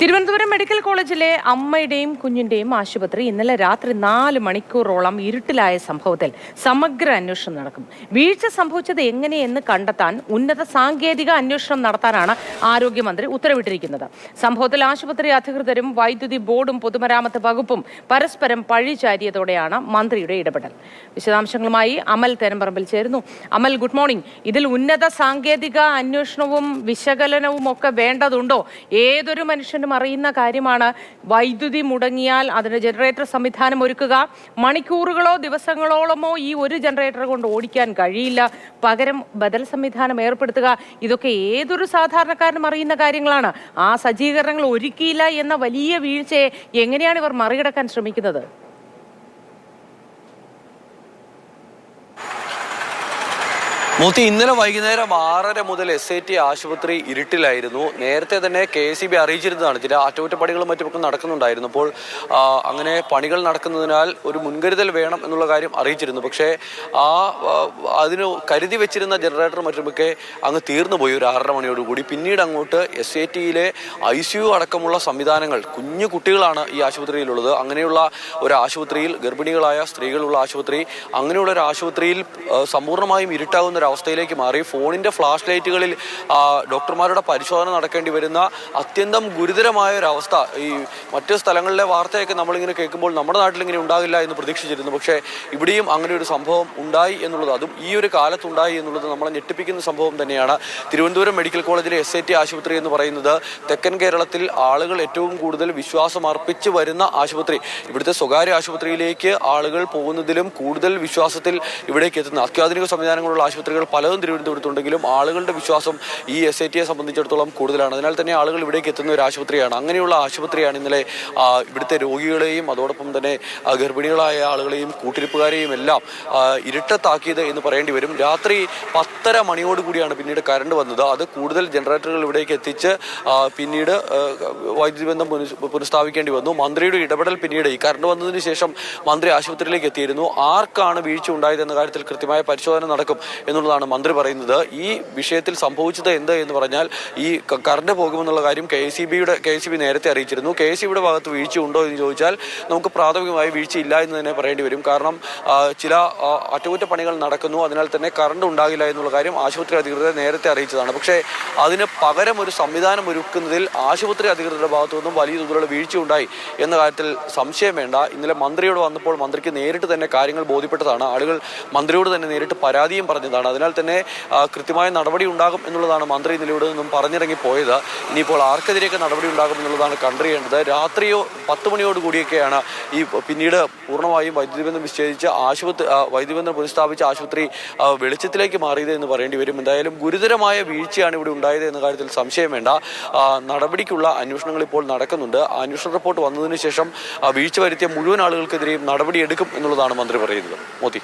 Thiruvananthapuram medical കോളേജിലെ അമ്മയുടെയും കുഞ്ഞിന്റെയും ആശുപത്രി ഇന്നലെ രാത്രി നാല് മണിക്കൂറോളം ഇരുട്ടിലായ സംഭവത്തിൽ സമഗ്ര അന്വേഷണം നടക്കും. വീഴ്ച സംഭവിച്ചത് എങ്ങനെയെന്ന് കണ്ടെത്താൻ ഉന്നത സാങ്കേതിക അന്വേഷണം നടത്താനാണ് ആരോഗ്യമന്ത്രി ഉത്തരവിട്ടിരിക്കുന്നത്. സംഭവത്തിൽ ആശുപത്രി അധികൃതരും വൈദ്യുതി ബോർഡും പൊതുമരാമത്ത് വകുപ്പും പരസ്പരം പഴിചാരിയതോടെയാണ് മന്ത്രിയുടെ ഇടപെടൽ. വിശദാംശങ്ങളുമായി അമൽ തേനമ്പറമ്പിൽ ചേരുന്നു. Amal good morning. ഇതിൽ ഉന്നത സാങ്കേതിക അന്വേഷണവും വിശകലനവും ഒക്കെ വേണ്ടതുണ്ടോ? ഏതൊരു മനുഷ്യനും അറിയുന്ന കാര്യമാണ്. വൈദ്യുതി മുടങ്ങിയാൽ അതിന് ജനറേറ്റർ സംവിധാനം ഒരുക്കുക. മണിക്കൂറുകളോ ദിവസങ്ങളോളമോ ഈ ഒരു ജനറേറ്റർ കൊണ്ട് ഓടിക്കാൻ കഴിയില്ല. പകരം ബദൽ സംവിധാനം ഏർപ്പെടുത്തുക. ഇതൊക്കെ ഏതൊരു സാധാരണക്കാരനും അറിയുന്ന കാര്യങ്ങളാണ്. ആ സജ്ജീകരണങ്ങൾ ഒരുക്കിയില്ല എന്ന വലിയ വീഴ്ചയെ എങ്ങനെയാണ് ഇവർ മറികടക്കാൻ ശ്രമിക്കുന്നത്? മൂത്തി ഇന്നലെ വൈകുന്നേരം ആറര മുതൽ എസ് ഐ ടി ആശുപത്രി ഇരുട്ടിലായിരുന്നു. നേരത്തെ തന്നെ കെ എസ് ബി അറിയിച്ചിരുന്നതാണ്. ചില അറ്റകുറ്റപ്പണികളും മറ്റുമൊക്കെ നടക്കുന്നുണ്ടായിരുന്നു. അപ്പോൾ അങ്ങനെ പണികൾ നടക്കുന്നതിനാൽ ഒരു മുൻകരുതൽ വേണം എന്നുള്ള കാര്യം അറിയിച്ചിരുന്നു. പക്ഷേ ആ അതിന് കരുതി വെച്ചിരുന്ന ജനറേറ്റർ മറ്റുമൊക്കെ അങ്ങ് തീർന്നു പോയി ഒരു ആറര മണിയോടുകൂടി. പിന്നീട് അങ്ങോട്ട് എസ് ഐ ടിയിലെ ഐ സി യു അടക്കമുള്ള സംവിധാനങ്ങൾ കുഞ്ഞു കുട്ടികളാണ് ഈ ആശുപത്രിയിലുള്ളത്. അങ്ങനെയുള്ള ഒരു ആശുപത്രിയിൽ ഗർഭിണികളായ സ്ത്രീകളുള്ള ആശുപത്രി അങ്ങനെയുള്ള ഒരു ആശുപത്രിയിൽ സമ്പൂർണമായും ഇരുട്ടാകുന്ന ഒരു അവസ്ഥയിലേക്ക് മാറി. ഫോണിന്റെ ഫ്ലാഷ് ലൈറ്റുകളിൽ ഡോക്ടർമാരുടെ പരിശോധന നടക്കേണ്ടി വരുന്ന അത്യന്തം ഗുരുതരമായ ഒരു അവസ്ഥ ഈ മറ്റ് സ്ഥലങ്ങളിലെ വാർത്തയൊക്കെ നമ്മളിങ്ങനെ കേൾക്കുമ്പോൾ നമ്മുടെ നാട്ടിൽ ഇങ്ങനെ ഉണ്ടാകില്ല എന്ന് പ്രതീക്ഷിച്ചിരുന്നു. പക്ഷേ ഇവിടെയും അങ്ങനെ ഒരു സംഭവം ഉണ്ടായി എന്നുള്ളത് അതും ഈ ഒരു കാലത്തുണ്ടായി എന്നുള്ളത് നമ്മളെ ഞെട്ടിപ്പിക്കുന്ന സംഭവം തന്നെയാണ്. തിരുവനന്തപുരം മെഡിക്കൽ കോളേജിലെ എസ് ഐ ടി ആശുപത്രി എന്ന് പറയുന്നത് തെക്കൻ കേരളത്തിൽ ആളുകൾ ഏറ്റവും കൂടുതൽ വിശ്വാസം അർപ്പിച്ച് വരുന്ന ആശുപത്രി. ഇവിടുത്തെ സ്വകാര്യ ആശുപത്രിയിലേക്ക് ആളുകൾ പോകുന്നതിലും കൂടുതൽ വിശ്വാസത്തിൽ ഇവിടേക്ക് എത്തുന്ന അത്യാധുനിക സംവിധാനങ്ങളുള്ള ആശുപത്രികൾ പലതും തിരുവനന്തപുരത്തുണ്ടെങ്കിലും ആളുകളുടെ വിശ്വാസം ഈ എസ് ഐ ടിയെ സംബന്ധിച്ചിടത്തോളം കൂടുതലാണ്. അതിനാൽ തന്നെ ആളുകൾ ഇവിടേക്ക് എത്തുന്ന ഒരു ആശുപത്രിയാണ്. അങ്ങനെയുള്ള ആശുപത്രിയാണ് ഇന്നലെ ഇവിടുത്തെ രോഗികളെയും അതോടൊപ്പം തന്നെ ഗർഭിണികളായ ആളുകളെയും കൂട്ടിരിപ്പുകാരെയും എല്ലാം ഇരുട്ടത്താക്കിയത് എന്ന് പറയേണ്ടി വരും. രാത്രി പത്തര മണിയോട് കൂടിയാണ് പിന്നീട് കറണ്ട് വന്നത്. അത് കൂടുതൽ ജനറേറ്ററുകൾ ഇവിടേക്ക് എത്തിച്ച് പിന്നീട് വൈദ്യുതി ബന്ധം പുനഃസ്ഥാപിക്കേണ്ടി വന്നു. മന്ത്രിയുടെ ഇടപെടൽ പിന്നീട് ഈ കറണ്ട് വന്നതിന് ശേഷം മന്ത്രി ആശുപത്രിയിലേക്ക് എത്തിയിരുന്നു. ആർക്കാണ് വീഴ്ച ഉണ്ടായത് എന്ന കാര്യത്തിൽ കൃത്യമായ പരിശോധന നടക്കും എന്നുള്ളതാണ് മന്ത്രി പറയുന്നത്. ഈ വിഷയത്തിൽ സംഭവിച്ചത് എന്ത് എന്ന് പറഞ്ഞാൽ ഈ കറണ്ട് പോകുമെന്നുള്ള കാര്യം കെ സി ബിയുടെ കെ സി ബി നേരത്തെ അറിയിച്ചിരുന്നു. കെ സി ബിയുടെ ഭാഗത്ത് വീഴ്ച ഉണ്ടോ എന്ന് ചോദിച്ചാൽ നമുക്ക് പ്രാഥമികമായി വീഴ്ച ഇല്ല എന്ന് തന്നെ പറയേണ്ടി വരും. കാരണം ചില അറ്റകുറ്റപ്പണികൾ നടക്കുന്നു. അതിനാൽ തന്നെ കറണ്ട് ഉണ്ടാകില്ല എന്നുള്ള കാര്യം ആശുപത്രി അധികൃതരെ നേരത്തെ അറിയിച്ചതാണ്. പക്ഷേ അതിന് പകരം ഒരു സംവിധാനം ഒരുക്കുന്നതിൽ ആശുപത്രി അധികൃതരുടെ ഭാഗത്തു നിന്നും വലിയ തോതിലുള്ള വീഴ്ച ഉണ്ടായി എന്ന കാര്യത്തിൽ സംശയം വേണ്ട. ഇന്നലെ മന്ത്രിയോട് വന്നപ്പോൾ മന്ത്രിക്ക് നേരിട്ട് തന്നെ കാര്യങ്ങൾ ബോധ്യപ്പെട്ടതാണ്. ആളുകൾ മന്ത്രിയോട് തന്നെ നേരിട്ട് പരാതിയും പറഞ്ഞതാണ്. അതിനാൽ തന്നെ കൃത്യമായ നടപടി ഉണ്ടാകും എന്നുള്ളതാണ് മന്ത്രി ഇന്നലെ ഇവിടെ നിന്നും പറഞ്ഞിറങ്ങി പോയത്. ഇനിയിപ്പോൾ ആർക്കെതിരെയൊക്കെ നടപടി ഉണ്ടാകും എന്നുള്ളതാണ് കണ്ടറിയേണ്ടത്. രാത്രിയോ പത്ത് മണിയോട് കൂടിയൊക്കെയാണ് ഈ പിന്നീട് പൂർണമായും വൈദ്യുതി ബന്ധം വിച്ഛേദിച്ച് ആശുപത്രി വൈദ്യുതി ബന്ധം പുനഃസ്ഥാപിച്ച ആശുപത്രി വെളിച്ചത്തിലേക്ക് മാറിയത് എന്ന് പറയേണ്ടി വരും. എന്തായാലും ഗുരുതരമായ വീഴ്ചയാണ് ഇവിടെ ഉണ്ടായത് എന്ന കാര്യത്തിൽ സംശയം വേണ്ട. നടപടിക്കുള്ള അന്വേഷണങ്ങൾ ഇപ്പോൾ നടക്കുന്നുണ്ട്. അന്വേഷണ റിപ്പോർട്ട് വന്നതിന് ശേഷം വീഴ്ച വരുത്തിയ മുഴുവൻ ആളുകൾക്കെതിരെയും നടപടിയെടുക്കും എന്നുള്ളതാണ് മന്ത്രി പറയുന്നത്. മോദി.